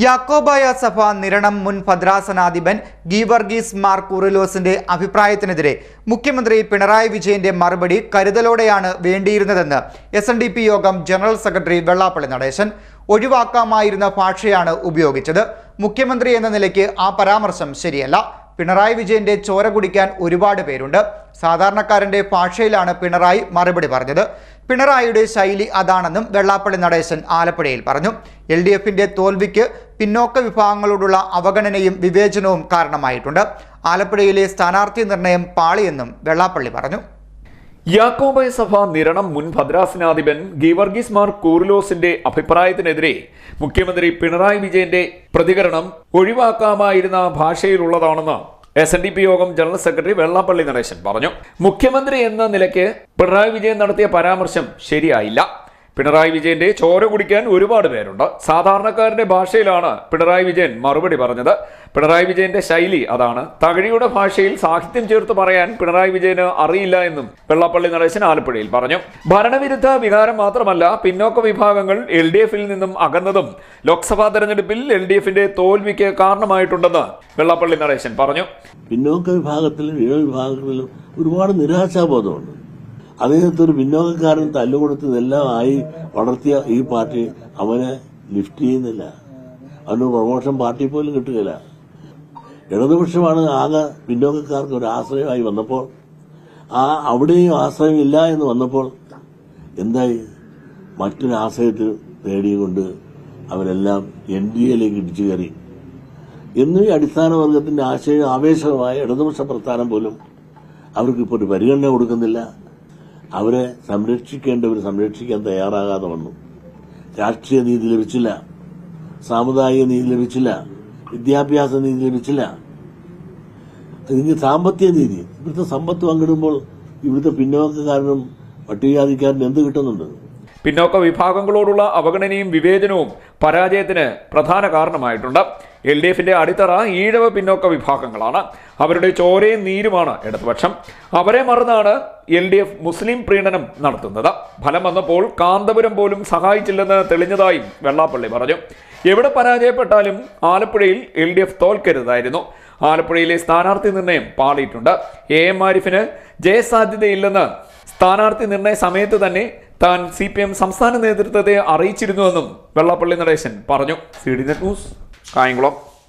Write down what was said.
യാക്കോബായ സഭ നിരണം മുൻ ഭദ്രാസനാധിപൻ ഗീവർഗീസ് മാർ കുറിലോസിന്റെ അഭിപ്രായത്തിനെതിരെ മുഖ്യമന്ത്രി പിണറായി വിജയന്റെ മറുപടി കരുതലോടെയാണ് വേണ്ടിയിരുന്നതെന്ന് എസ് യോഗം ജനറൽ സെക്രട്ടറി വെള്ളാപ്പള്ളി നടേശൻ ഒഴിവാക്കാമായിരുന്ന ഭാഷയാണ് ഉപയോഗിച്ചത്. മുഖ്യമന്ത്രി എന്ന നിലയ്ക്ക് ആ പരാമർശം ശരിയല്ല. പിണറായി വിജയന്റെ ചോര കുടിക്കാൻ ഒരുപാട് പേരുണ്ട്. സാധാരണക്കാരന്റെ ഭാഷയിലാണ് പിണറായി മറുപടി പറഞ്ഞത്. പിണറായിയുടെ ശൈലി അതാണെന്നും വെള്ളാപ്പള്ളി നടേശൻ ആലപ്പുഴയിൽ പറഞ്ഞു. എൽ ഡി എഫിന്റെ തോൽവിക്ക് പിന്നോക്ക വിഭാഗങ്ങളോടുള്ള അവഗണനയും വിവേചനവും കാരണമായിട്ടുണ്ട്. ആലപ്പുഴയിലെ സ്ഥാനാർത്ഥി നിർണയം പാളിയെന്നും വെള്ളാപ്പള്ളി പറഞ്ഞു. യാക്കോബായ സഭ നിരണം മുൻ ഭദ്രാസനാധിപൻ ഗീവർഗീസ് മാർ കൂർലോസിന്റെ അഭിപ്രായത്തിനെതിരെ മുഖ്യമന്ത്രി പിണറായി വിജയന്റെ പ്രതികരണം ഒഴിവാക്കാമായിരുന്ന ഭാഷയിലുള്ളതാണെന്ന് എസ് എൻ ഡി പി യോഗം ജനറൽ സെക്രട്ടറി വെള്ളാപ്പള്ളി നടേശൻ പറഞ്ഞു. മുഖ്യമന്ത്രി എന്ന നിലയ്ക്ക് പിണറായി വിജയൻ നടത്തിയ പരാമർശം ശരിയായില്ല. പിണറായി വിജയന്റെ ചോര കുടിക്കാൻ ഒരുപാട് പേരുണ്ട്. സാധാരണക്കാരന്റെ ഭാഷയിലാണ് പിണറായി വിജയൻ മറുപടി പറഞ്ഞത്. പിണറായി വിജയന്റെ ശൈലി അതാണ്. തകഴിയുടെ ഭാഷയിൽ സാഹിത്യം ചേർത്ത് പറയാൻ പിണറായി വിജയന് അറിയില്ല എന്നും വെള്ളപ്പള്ളി നടേശൻ ആലപ്പുഴയിൽ പറഞ്ഞു. ഭരണവിരുദ്ധ വികാരം മാത്രമല്ല പിന്നോക്ക വിഭാഗങ്ങൾ എൽ ഡി എഫിൽ നിന്നും അകന്നതും ലോക്സഭാ തെരഞ്ഞെടുപ്പിൽ എൽ ഡി എഫിന്റെ തോൽവിക്ക് കാരണമായിട്ടുണ്ടെന്ന് വെള്ളപ്പള്ളി നടേശൻ പറഞ്ഞു. പിന്നോക്ക വിഭാഗത്തിലും വിഭാഗങ്ങളിലും ഒരുപാട് നിരാശാബോധമുണ്ട്. അദ്ദേഹത്തെ ഒരു വിനോദക്കാരൻ തല്ലുകൊടുത്ത് ഇതെല്ലാം ആയി വളർത്തിയ ഈ പാർട്ടി അവനെ ലിഫ്റ്റ് ചെയ്യുന്നില്ല. അവന് പ്രൊമോഷൻ പാർട്ടി പോലും കിട്ടുകയില്ല. ഇടതുപക്ഷമാണ് ആകെ പിന്നോക്കക്കാർക്ക് ഒരു ആശ്രയമായി വന്നപ്പോൾ ആ അവിടെയും ആശ്രയമില്ല എന്ന് വന്നപ്പോൾ എന്തായി? മറ്റൊരു ആശ്രയത്തിൽ നേടിയുകൊണ്ട് അവരെല്ലാം എൻ ഡി എയിലേക്ക് ഇടിച്ചു കയറി. എന്നീ അടിസ്ഥാന വർഗത്തിന്റെ ആശയം ആവേശമായ ഇടതുപക്ഷ പ്രസ്ഥാനം പോലും അവർക്കിപ്പോൾ ഒരു പരിഗണന കൊടുക്കുന്നില്ല. അവരെ സംരക്ഷിക്കേണ്ടവർ സംരക്ഷിക്കാൻ തയ്യാറാകാതെ വന്നു. രാഷ്ട്രീയ നീതി ലഭിച്ചില്ല. സാമുദായിക നീതി ലഭിച്ചില്ല. വിദ്യാഭ്യാസ നീതി ലഭിച്ചില്ല. സാമ്പത്തിക നീതി. ഇവിടുത്തെ സമ്പത്ത് പങ്കിടുമ്പോൾ ഇവിടുത്തെ പിന്നോക്കക്കാരനും പട്ടികജാതിക്കാരനും എന്ത് കിട്ടുന്നുണ്ട്? പിന്നോക്ക വിഭാഗങ്ങളോടുള്ള അവഗണനയും വിവേചനവും പരാജയത്തിന് പ്രധാന കാരണമായിട്ടുണ്ട്. എൽ ഡി എഫിന്റെ അടിത്തറ ഈഴവ പിന്നോക്ക വിഭാഗങ്ങളാണ്. അവരുടെ ചോരയും നീരുമാണ് ഇടതുപക്ഷം. അവരെ മറന്നാണ് എൽ ഡി എഫ് മുസ്ലിം പ്രീണനം നടത്തുന്നത്. ഫലം വന്നപ്പോൾ കാന്തപുരം പോലും സഹായിച്ചില്ലെന്ന് തെളിഞ്ഞതായും വെള്ളാപ്പള്ളി പറഞ്ഞു. എവിടെ പരാജയപ്പെട്ടാലും ആലപ്പുഴയിൽ എൽ ഡി എഫ് തോൽക്കരുതായിരുന്നു. ആലപ്പുഴയിലെ സ്ഥാനാർത്ഥി നിർണയം പാളിയിട്ടുണ്ട്. എ എം ആരിഫിന് ജയസാധ്യതയില്ലെന്ന് സ്ഥാനാർത്ഥി നിർണയ സമയത്ത് തന്നെ താൻ സി പി എം സംസ്ഥാന നേതൃത്വത്തെ അറിയിച്ചിരുന്നുവെന്നും വെള്ളാപ്പള്ളി നടേശൻ പറഞ്ഞു. C D news. കായംകുളം